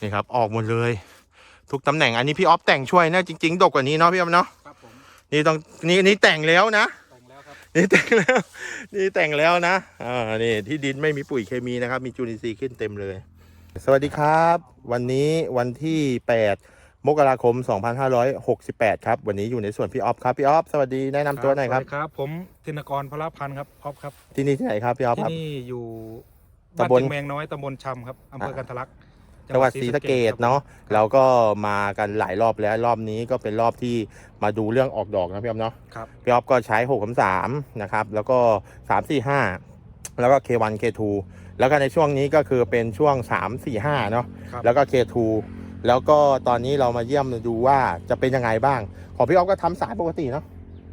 นี่ครับ ออกหมดเลย ทุกตำแหน่งอันนี้พี่ออฟแต่งช่วยนะจริงๆดกกว่านี้เนาะพี่ออฟเนาะครับผมนี่ต้องนี่นี่แต่งแล้วนะแต่งแล้วครับนี่แต่งแล้วนี่แต่งแล้วนะอ่านี่ที่ดินไม่มีปุ๋ยเคมีนะครับ มีจุลินทรีย์ขึ้นเต็มเลย สวัสดีครับ วันนี้วันที่ 8 มกราคม 2568 ครับ วันนี้อยู่ในส่วนพี่ออฟครับพี่ออฟสวัสดีแนะนำตัวหน่อยครับสวัสดีครับ ผมธินกรพลพันธ์ครับออฟครับที่นี่ที่ไหนครับพี่ออฟที่ครับนี่อยู่ตำบลบ้านเชียงแมงน้อยตำบลชำครับอำเภอกันทะลัก จังหวัดศรีสะเกดเนาะเราก็มากันหลายรอบแล้วรอบนี้ก็เป็นรอบที่มาดูเรื่องออกดอกนะพี่ออฟเนาะครับพี่ออฟก็ใช้6กสามนะครับ แล้วก็3 4 5แล้วก็ K1 K2 แล้วก็ในช่วงนี้ก็คือเป็นช่วง 3 4 5 เนาะครับแล้วก็ K2 แล้วก็ตอนนี้เรามาเยี่ยมดูว่าจะเป็นยังไงบ้าง ของพี่ออฟก็ทำสายปกติเนาะ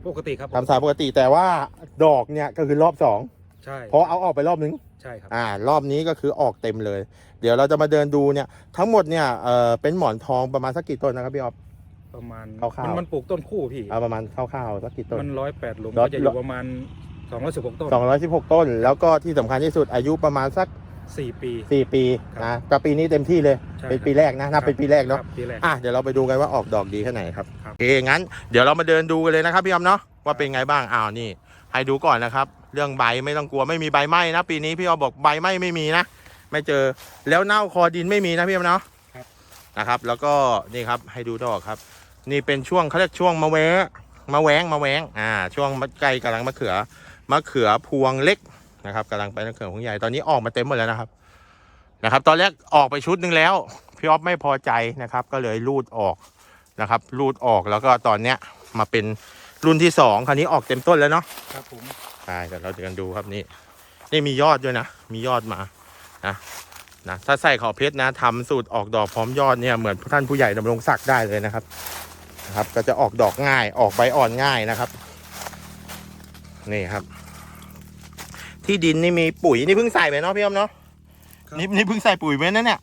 ปกติครับผมทำสายปกติแต่ว่าดอกเนี่ยก็คือรอบ 2 ใช่เพราะเอาออกไปรอบนึงใช่ครับ อ่ารอบนี้ก็คือออกเต็มเลย เดี๋ยวเราจะมาเดินดูเนี่ยทั้งหมดเนี่ยเออเป็นหมอนทองประมาณสักกี่ต้นนะครับพี่ออฟ ประมาณคร่าวๆ มันมันปลูกต้นคู่พี่ เอาประมาณคร่าวๆสักกี่ต้น มันร้อยแปดหลุมร้อย ก็จะอยู่ประมาณสองร้อยสิบหกต้น216 ต้น แล้วก็ที่สำคัญที่สุดอายุประมาณสัก สี่ปี 4 ปีครับนะแต่ปีนี้เต็มที่เลย ใช่เป็นครับปีแรกนะนับเป็นปีแรกเนาะครับปีแรก อะเดี๋ยวเราไปดูกันว่าออกดอกดีแค่ไหนครับครับ โอเคงั้นเดี๋ยวเรามาเดินดูกันเลยนะครับพี่ออมเนาะว่าเป็นไงบ้างอ้าวนี่ ให้ดูก่อนนะครับ เรื่องใบไม่ต้องกลัวไม่มีใบไหม้นะ ปีนี้พี่ออมบอกใบไหม้ไม่มีนะ ไม่เจอแล้วเน่าคอดินไม่มีนะพี่ออมเนาะครับนะครับ แล้วก็นี่ครับให้ดูดอกครับ นี่เป็นช่วงเขาเรียกช่วงมะแวะมะแวงมะแวงอ่า ช่วงใกล้กำลังมะเขือมะเขือพวงเล็กนะครับกำลังไปมะเขือพวงใหญ่ตอนนี้ออกมาเต็มหมดแล้วนะครับนะครับ ตอนแรกออกไปชุดหนึ่งแล้วพี่ออฟไม่พอใจนะครับ ก็เลยรูดออกนะครับ รูดออกแล้วก็ตอนเนี้ยมาเป็น รุ่นที่สองคราวนี้ออกเต็มต้นแล้วเนาะครับผมใช่เดี๋ยวเราจะกันดูครับนี่ นี่มียอดด้วยนะ มียอดมานะนะถ้าใส่ขอเพชรนะทำสูตรออกดอกพร้อมยอดเนี่ยเหมือนท่านผู้ใหญ่ดำรงศักดิ์ได้เลยนะครับนะครับ ก็จะออกดอกง่ายออกใบอ่อนง่ายนะครับ นี่ครับ ที่ดินนี่มีปุ๋ยนี่เพิ่งใส่ไปเนาะพี่อมเนาะนี่นี่เพิ่งใส่ปุ๋ยไปนะเนี่ย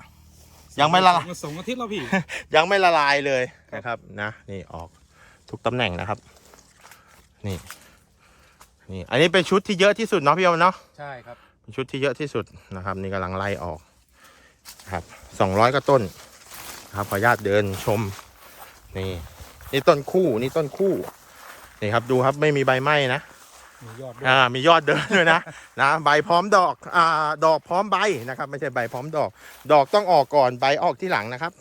ยังไม่ละลายสองอาทิตย์แล้วพี่ ยังไม่ละลายเลยครับนะครับนะนี่ออกทุกตำแหน่งนะครับ นี่ นี่ อันนี้เป็นชุดที่เยอะที่สุดเนาะพี่อมเนาะใช่ครับเป็นชุดที่เยอะที่สุดนะครับ นี่กำลังไล่ออกครับสองร้อยกว่าต้นนะครับขออนุญาตเดินชม นี่ นี่ต้นคู่นี่ต้นคู่นี่ครับดูครับไม่มีใบไหม้นะมียอดด้วยอ่ามียอดเดินด้วยนะ นะใบพร้อมดอกอ่าดอกพร้อมใบนะครับ ไม่ใช่ใบพร้อมดอก ดอกต้องออกก่อนใบออกที่หลังนะครับ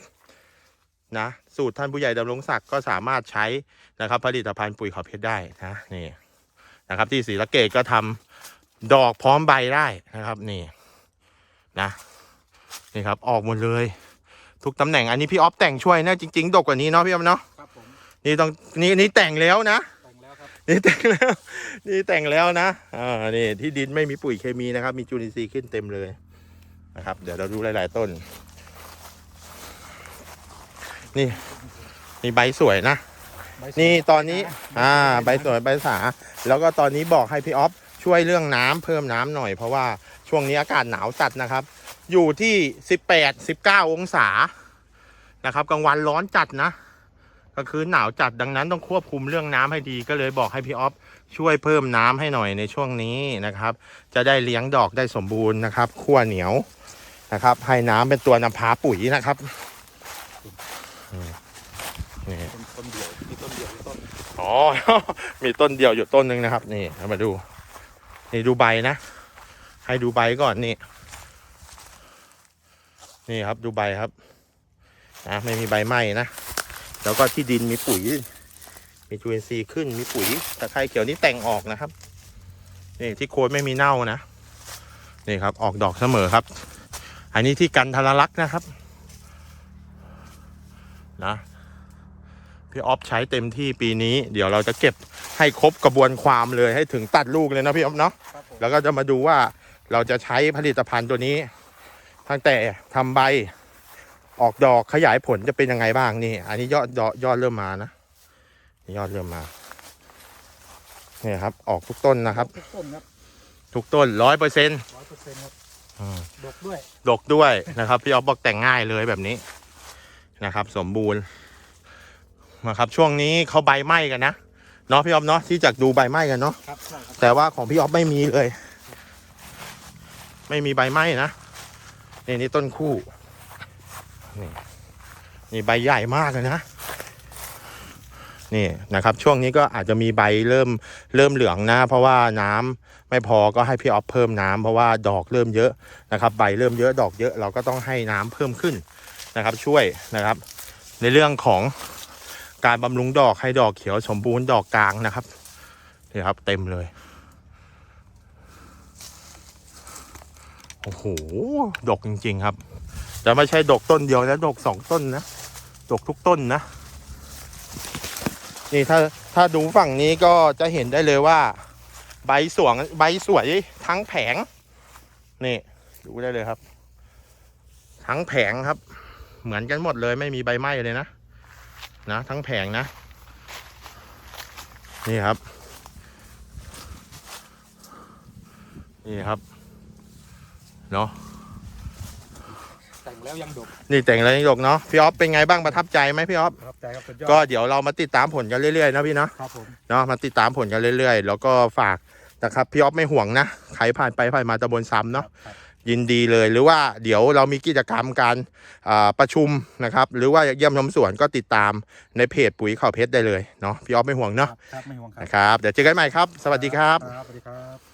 นะ สูตรท่านผู้ใหญ่ดำรงศักดิ์ก็สามารถใช้นะครับ ผลิตภัณฑ์ปุ๋ยขาวเพชรได้นะนี่นะครับ ที่ศรีสะเกดก็ทำดอกพร้อมใบได้นะครับ นี่นะนี่ครับออกหมดเลย ทุกตำแหน่งอันนี้พี่ออฟแต่งช่วยนะจริงๆดกกว่านี้เนาะพี่ออฟเนาะครับผมนี่ต้องนี่นี่แต่งแล้วนะแต่งแล้วครับนี่แต่งแล้วนี่แต่งแล้วนะอ่านี่ที่ดินไม่มีปุ๋ยเคมีนะครับ มีจุลินทรีย์ขึ้นเต็มเลยนะครับ เดี๋ยวเราดูหลาย ๆ ต้น นี่นี่ใบสวยนะใบสวยนี่ตอนนี้ อ่า ใบสวยใบสา แล้วก็ตอนนี้บอกให้พี่ออฟช่วยเรื่องน้ำเพิ่มน้ำหน่อยเพราะว่าช่วงนี้อากาศหนาวจัดนะครับ อยู่ที่สิบแปดสิบเก้าองศานะครับกลางวันร้อนจัดนะกลางคืนหนาวจัดดังนั้นต้องควบคุมเรื่องน้ำให้ดีก็เลยบอกให้พี่ออฟช่วยเพิ่มน้ำให้หน่อยในช่วงนี้นะครับ จะได้เลี้ยงดอกได้สมบูรณ์นะครับขั้วเหนียวนะครับให้น้ำเป็นตัวนำพาปุ๋ยนะครับอืม นี่ต้นเดียวมีต้นเดียวมีต้นอ๋อ มีต้นเดียวอยู่ต้นหนึ่งนะครับ นี่เอามาดู นี่ดูใบนะ ให้ดูใบก่อนนี่ นี่ครับดูใบครับนะไม่มีใบไหม้นะ แล้วก็ที่ดินมีปุ๋ย มีจุลินทรีย์ขึ้น มีปุ๋ยตะไคร้เขียวนี่แต่งออกนะครับ นี่ที่โคนไม่มีเน่านะ นี่ครับ ออกดอกเสมอครับ อันนี้ที่กันทรลักษ์นะครับ นะ พี่ออฟใช้เต็มที่ปีนี้ เดี๋ยวเราจะเก็บให้ครบกระบวนความเลยให้ถึงตัดลูกเลยนะพี่ออฟเนาะครับผมแล้วก็จะมาดูว่าเราจะใช้ผลิตภัณฑ์ตัวนี้ ตั้งแต่ทำใบออกดอกขยายผลจะเป็นยังไงบ้างนี่ อันนี้ยอดยอดยอดเริ่มมานะนี่ยอดเริ่มมาเนี่ยครับ ออกทุกต้นนะครับ ทุกต้นครับทุกต้นร้อยเปอร์เซ็นต์ร้อยเปอร์เซ็นต์ครับดกด้วยดกด้วยนะครับ พี่ออฟบอกแต่งง่ายเลยแบบนี้ นะครับ สมบูรณ์นะครับ ช่วงนี้เขาใบไหม้กันนะเนาะพี่ออฟเนาะที่จากดูใบไหม้กันเนาะครับใช่ครับแต่ว่าของพี่ออฟไม่มีเลย ไม่มีใบไหม้นะนี่นี่ต้นคู่นี่นี่ใบใหญ่มากเลยนะนี่นะครับ ช่วงนี้ก็อาจจะมีใบเริ่มเริ่มเหลืองนะ เพราะว่าน้ำไม่พอก็ให้พี่ออฟเพิ่มน้ำเพราะว่าดอกเริ่มเยอะนะครับ ใบเริ่มเยอะดอกเยอะเราก็ต้องให้น้ำเพิ่มขึ้น นะครับ ช่วยนะครับ ในเรื่องของการบำรุงดอกให้ดอกเขียวสมบูรณ์ดอกกลางนะครับนี่ครับ เต็มเลยโอ้โหดกจริง ๆ ครับแต่ไม่ใช่ดกต้นเดียวนะดกสองต้นนะดกทุกต้นนะ นี่ถ้าถ้าดูฝั่งนี้ก็จะเห็นได้เลยว่า ใบสวงใบสวยทั้งแผง นี่ ดูได้เลยครับ ทั้งแผงครับ เหมือนกันหมดเลยไม่มีใบไหม้เลยนะนะ ทั้งแผงนะ นี่ครับ นี่ครับเนาะแต่งแล้วยังดกนี่แต่งแล้วยังดกเนาะพี่ออฟเป็นไงบ้างประทับใจไหมพี่ออฟประทับใจครับสุดยอดก็เดี๋ยวเรามาติดตามผลกันเรื่อยๆนะพี่เนาะครับผมเนาะมาติดตามผลกันเรื่อยๆ แล้วก็ฝากนะครับพี่ออฟไม่ห่วงนะใครผ่านไปผ่านมาตะบนซ้ำเนาะครับ ยินดีเลยหรือว่าเดี๋ยวเรามีกิจกรรมการอ่าประชุมนะครับ หรือว่าเยี่ยมชมสวนก็ติดตามในเพจปุ๋ยข่าวเพชรได้เลยเนาะพี่ออฟไม่ห่วงครัเนาะบครับไม่ห่วงครับนะครับเดี๋ยวเจอกันใหม่ครับ สวัสดีครับครับสวัสดีครับ